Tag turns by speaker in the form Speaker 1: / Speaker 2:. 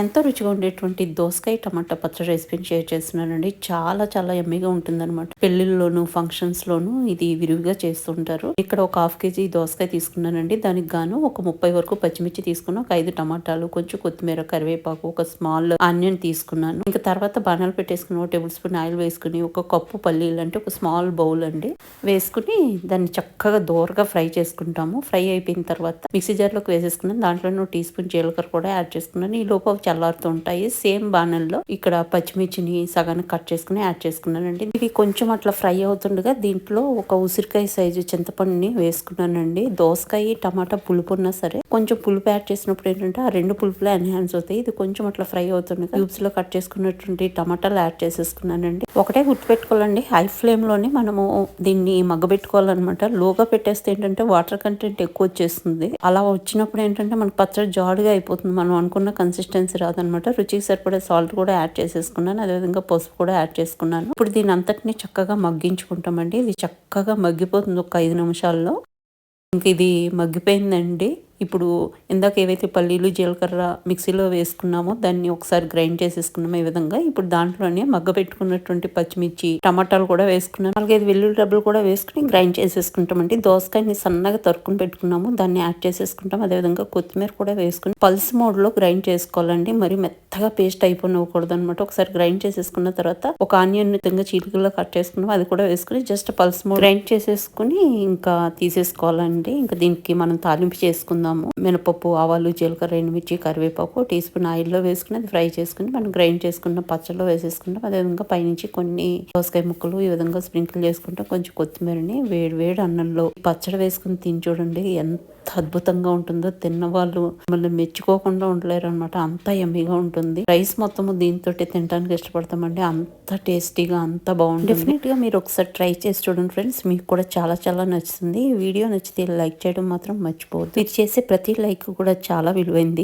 Speaker 1: ఎంతో రుచిగా ఉండేటువంటి దోసకాయ టమాటా పచ్చడి రెసిపీని షేర్ చేస్తున్నానండి. చాలా చాలా ఎమ్మిగా ఉంటుందన్నమాట. పెళ్ళిళ్ళలోను ఫంక్షన్స్ లోను ఇది విరివిగా చేస్తుంటారు. ఇక్కడ ఒక హాఫ్ కేజీ దోసకాయ తీసుకున్నానండి. దానికి గాను ఒక ముప్పై వరకు పచ్చిమిర్చి తీసుకున్నా ఒక ఐదు టమాటాలు కొంచెం కొత్తిమీర కరివేపాకు ఒక స్మాల్ ఆనియన్ తీసుకున్నాను. ఇంకా తర్వాత బాణాలు పెట్టేసుకుని ఒక టేబుల్ స్పూన్ ఆయిల్ వేసుకుని ఒక కప్పు పల్లీలు అంటే ఒక స్మాల్ బౌల్ అండి. వేసుకుని దాన్ని చక్కగా దోరగా ఫ్రై చేసుకుంటాము. ఫ్రై అయిపోయిన తర్వాత మిక్సీ జార్లోకి వేసేసుకున్నాను. దాంట్లో టీ స్పూన్ జీలకర్ర కూడా యాడ్ చేసుకున్నాను. ఈ లోపు చల్లారుతుంటాయి సేమ్ బాణంలో ఇక్కడ పచ్చిమిర్చిని సగానికి కట్ చేసుకుని యాడ్ చేసుకున్నానండి. ఇవి కొంచెం అట్లా ఫ్రై అవుతుండగా దీంట్లో ఒక ఉసిరికాయ సైజు చింతపండుని వేసుకున్నానండి. దోసకాయ టమాటా పులుపు ఉన్నా సరే కొంచెం పులుపు యాడ్ చేసినప్పుడు ఏంటంటే ఆ రెండు పులుపులు ఎన్హాన్స్ అవుతాయి. ఇది కొంచెం అట్లా ఫ్రై అవుతుంది క్యూబ్స్లో కట్ చేసుకున్నటువంటి టమాటాలు యాడ్ చేసేసుకున్నానండి. ఒకటే గుర్తుపెట్టుకోవాలండి. హై ఫ్లేమ్లోనే మనము దీన్ని మగ్గబెట్టుకోవాలన్నమాట. లోగా పెట్టేస్తే ఏంటంటే వాటర్ కంటెంట్ ఎక్కువ వచ్చేస్తుంది. అలా వచ్చినప్పుడు ఏంటంటే మనకు పచ్చడి జాడుగా అయిపోతుంది. మనం అనుకున్న కన్సిస్టెన్సీ రాదనమాట రుచికి సరిపడే సాల్ట్ కూడా యాడ్ చేసేసుకున్నాను. అదేవిధంగా పసుపు కూడా యాడ్ చేసుకున్నాను. ఇప్పుడు దీని అంతటిని చక్కగా మగ్గించుకుంటామండి. ఇది చక్కగా మగ్గిపోతుంది ఒక ఐదు నిమిషాల్లో. ఇంక ఇది మగ్గిపోయిందండి. ఇప్పుడు ఇందాక ఏవైతే పల్లీలు జీలకర్ర మిక్సీలో వేసుకున్నామో దాన్ని ఒకసారి గ్రైండ్ చేసేసుకున్నాము ఈ విధంగా. ఇప్పుడు దాంట్లోనే మగ్గ పెట్టుకున్నటువంటి పచ్చిమిర్చి టమాటాలు కూడా వేసుకున్నాం. నాలుగైదు వెల్లుల్లి డబ్బులు కూడా వేసుకుని గ్రైండ్ చేసేసుకుంటామండి దోసకాయని సన్నగా తరుకుని పెట్టుకున్నాము. దాన్ని యాడ్ చేసేసుకుంటాం. అదేవిధంగా కొత్తిమీర కూడా వేసుకుని పల్స్ మోడ్లో గ్రైండ్ చేసుకోవాలండి. మరి మెత్తగా పేస్ట్ అయిపోనివ్వకూడదు అనమాట ఒకసారి గ్రైండ్ చేసేసుకున్న తర్వాత ఒక ఆనియన్ విధంగా చీలికల్లో కట్ చేసుకున్నాం. అది కూడా వేసుకుని జస్ట్ పల్స్ మోడ్ గ్రైండ్ చేసేసుకుని ఇంకా తీసేసుకోవాలండి. ఇంకా దీనికి మనం తాలింపు చేసుకుందాం. వేసుకుందాము మినపప్పు ఆవాలు జీలకర్ర ఎండుమిర్చి కరివేపాకు టీ స్పూన్ ఆయిల్లో వేసుకుని అది ఫ్రై చేసుకుని మనం గ్రైండ్ చేసుకున్న పచ్చళ్ళు వేసేసుకుంటాం. అదేవిధంగా పైనుంచి కొన్ని దోసకాయ ముక్కలు ఈ విధంగా స్ప్రింకిల్ చేసుకుంటాం. కొంచెం కొత్తిమీరని వేడి వేడి అన్నంలో పచ్చడి వేసుకుని తిని చూడండి ఎంత అద్భుతంగా ఉంటుందో తిన్నవాళ్ళు మిమ్మల్ని మెచ్చుకోకుండా ఉండలేరు అనమాట అంత ఎమ్మిగా ఉంటుంది. రైస్ మొత్తము దీంతో తినడానికి ఇష్టపడతామండి. అంత టేస్టీగా అంత బాగుంటుంది. డెఫినెట్గా మీరు ఒకసారి ట్రై చేసి చూడండి ఫ్రెండ్స్. మీకు కూడా చాలా చాలా నచ్చుతుంది. ఈ వీడియో నచ్చితే లైక్ చేయడం మాత్రం మర్చిపోవద్దు. మీరు చేసే ప్రతి లైక్ కూడా చాలా విలువైంది.